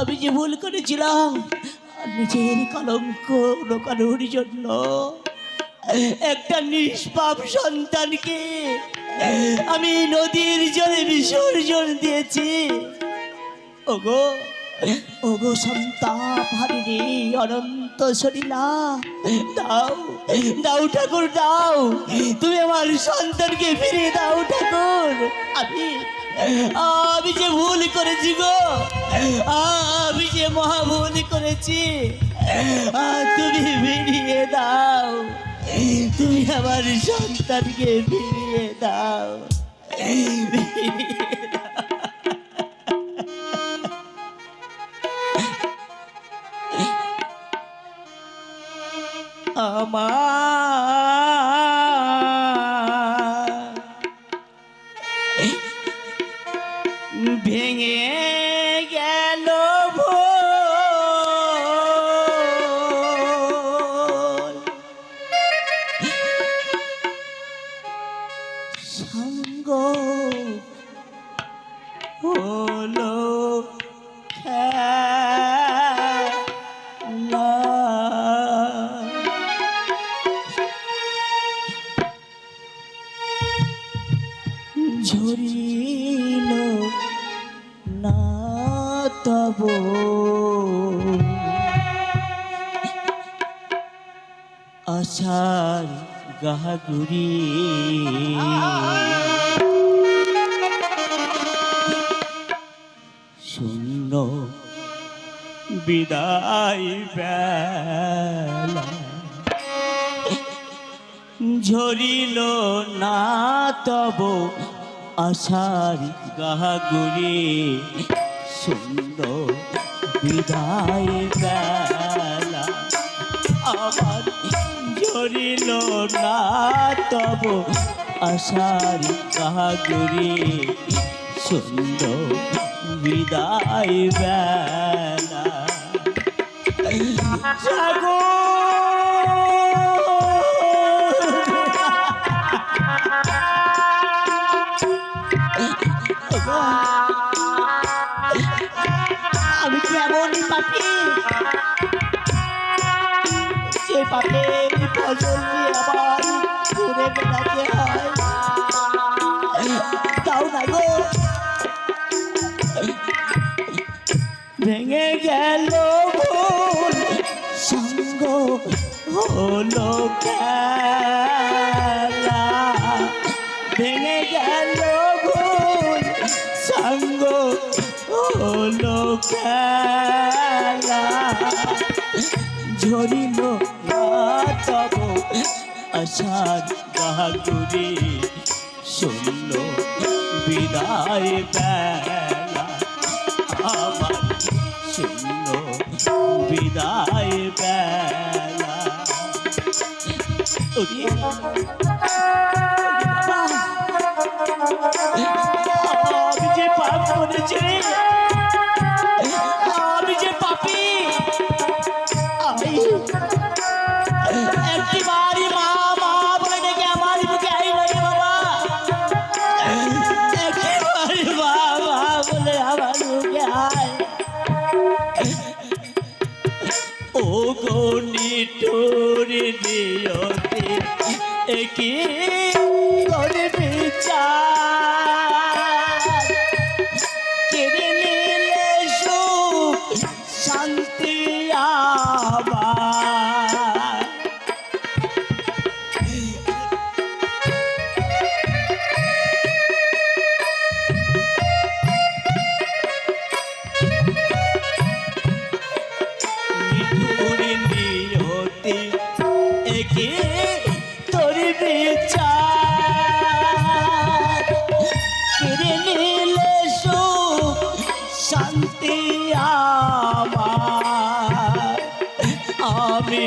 আমি যে ভুল করেছিলাম নিজের কলঙ্ক লোকানোর জন্য একটা নিষ্পাপ সন্তানকে আমি নদীর জলে বিসর্জন দিয়েছি। ওগো ওগো সন্তাপ হারিনি অনন্ত শরীলা দাও দাও ঠাকুর, দাও। তুমি আমার সন্তানকে ফিরে দাও ঠাকুর। আমি আমি যে ভুল করেছি গো। আমি যে মহা ভুল করেছি। তুমি ফিরিয়ে দাও। তুমি আমার সন্তানকে ফিরিয়ে দাও। আমার তব আশার গাহাগুরি শূন্য বিদায় বেলা ঝরিল না তব আশার গাহাগুরি সুন্দর বিদায় বেলা। আমার ঝরিল না তব আশার গাহাগুরি সুন্দর বিদায় বেলা। আমি পাখি সে পাখির ফসল আবার ঘুরে বেড়াতে হয় তাও না গো ভেঙে গেল ভুল সঙ্গ হলো খেলা ভেঙে গেল ভুল সঙ্গ হলো খেলা ঝরিল তব আশার বাহাদুরি শূন্য বিদায় বেলা। আমার শূন্য বিদায় বেলা। যে পাপ করেছি আমি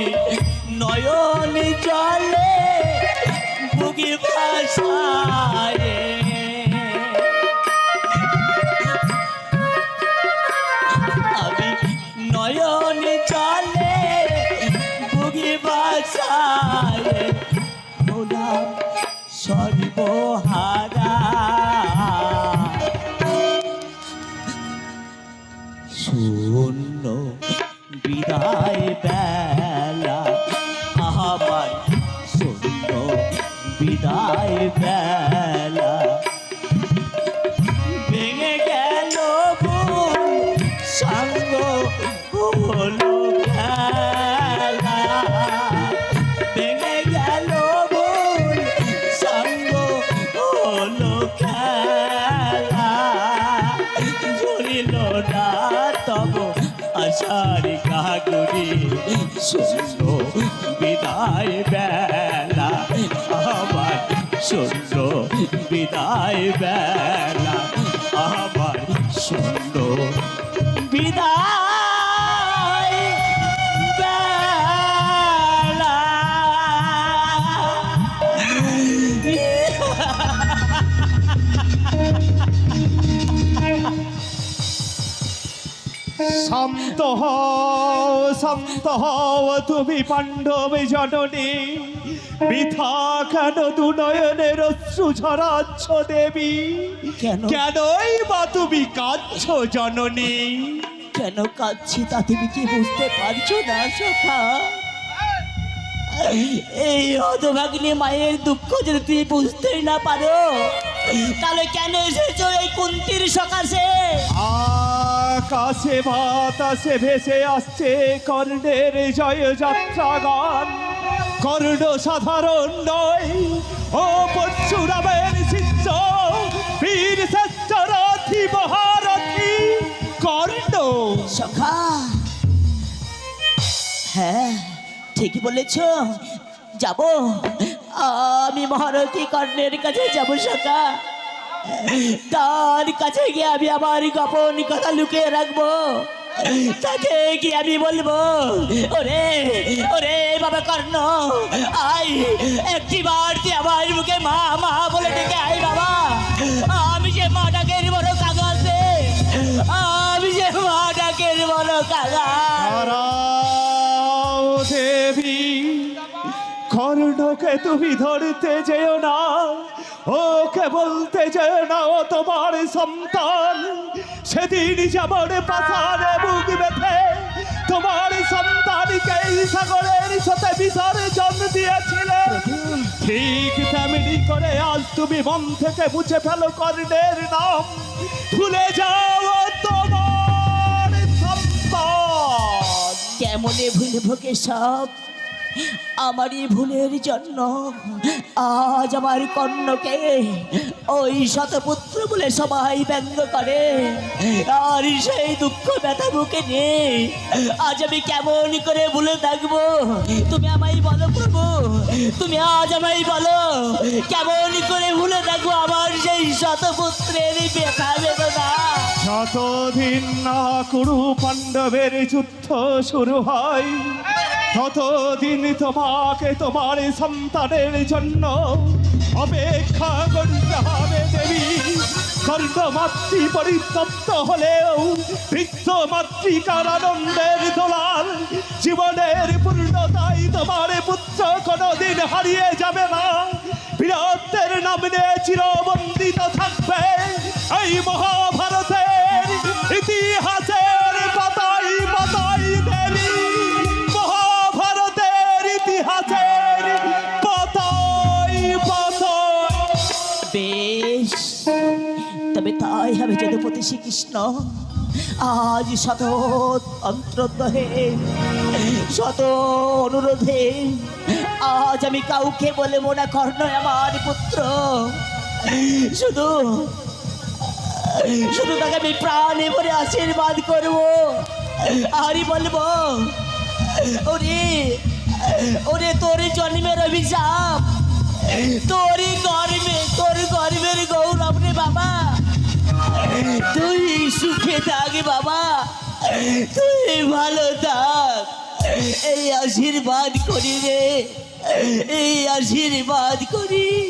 নয়ন জলে বুকে ভাষায়। আমি নয়ন জলে বুকে ভাষায় হলাম সর্বহারা ঝরিল না তব আশার কাগুরি শূন্য, বিদায় বেলা আমার শূন্য, বিদায় বেলা আমার শূন্য, বিদায় শান্ত হও শান্ত হও তুমি পাণ্ডব জননী। বৃথা কেন দু নয়নের অশ্রু ঝরাচ্ছ দেবী? কেন? কেনই বা তুমি কাঁদছ জননী? কেন কাঁদছি তা তুমি কি বুঝতে পারছ না সখা? এই হতভাগ্নি মায়ের দুঃখ যদি তুমি বুঝতেই না পারো তাহলে কেন এসেছ এই কুন্তির সকাশে? আকাশে বাতাসে ভেসে আসছে কর্ণের জয় যাত্রা গান। কর্ণ সাধারণ নয়, ও পরশুরামের শিষ্য। বীর শ্রেষ্ঠ রথি মহারথী কর্ণ। সখা হ্যাঁ ঠিকই বলেছ। যাব। আমি মহারথী কর্ণের কাছে যাব, সখা। তার কাছে গিয়ে আমি আমার গোপন কথা লুকিয়ে রাখব। তাকে কি আমি বলব, ওরে ওরে বাবা কর্ণ আই একটি বার তুই আমার মুখে মা মা বলে ডেকে আই বাবা। আমি যে মা ডাকের বড় কাগজে আমি যে মা ডাকের বড় কাগজ দেবী কর্ণকে তুমি ধরতে যেও না। ওকে বলতে যেও না তোমার সন্তান। সেদিন যেমন পাথারে বুক বেঁধে তোমার সন্তানকে সাগরের সাথে বিসর্জন দিয়েছিলে। ঠিক তেমনি করে আজ তুমি মন থেকে মুছে ফেলো কর্ণের নাম। ভুলে যাও তোমার সন্তান। কেমনে ভুল ভোগে সব আমারই ভুলের জন্য আজ আমার কর্ণকে ওই শতপুত্র বলে সবাই ব্যঙ্গ করে। আর সেই দুঃখ ব্যথা বুকে নিয়ে আজ আমি কেমন করে ভুলে থাকব? তুমি আমায় বলো প্রভু, তুমি আজ আমায় বলো, কেমন করে ভুলে থাকব আমার সেই শতপুত্রের ব্যথা বেদনা? যতদিন না কুরু পাণ্ডবের যুদ্ধ শুরু হয় ততদিন তোমাকে তোমার সন্তানের জন্য অপেক্ষা করতে হবে দেবী কর্ণ মাতৃ পরিতপ্ত হলেও বৃদ্ধ মাতৃকার আনন্দের দোলাল, জীবনের পূর্ণতাই তোমার পুত্র কোনোদিন হারিয়ে যাবে না। বীরত্বের নাম চিরবন্দিত থাকবে এই মহাভারতের হবে শ্রীকৃষ্ণ। আজ শত অন্তর্দহে শত অনুরোধে, আজ আমি কাউকে বলে মনে কর্ণ আমার পুত্র। শুধু শুধু তাকে আমি প্রাণে ভরে আশীর্বাদ করব। আরই বলব, ওরে ওরে তোর জন্মের অভিশাপ, তোরই গর্বে, তোর গর্বের গৌরব। তুই সুখে থাক বাবা। তুই ভালো থাক। এই আশীর্বাদ করি রে। এই আশীর্বাদ করি।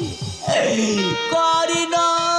করি না।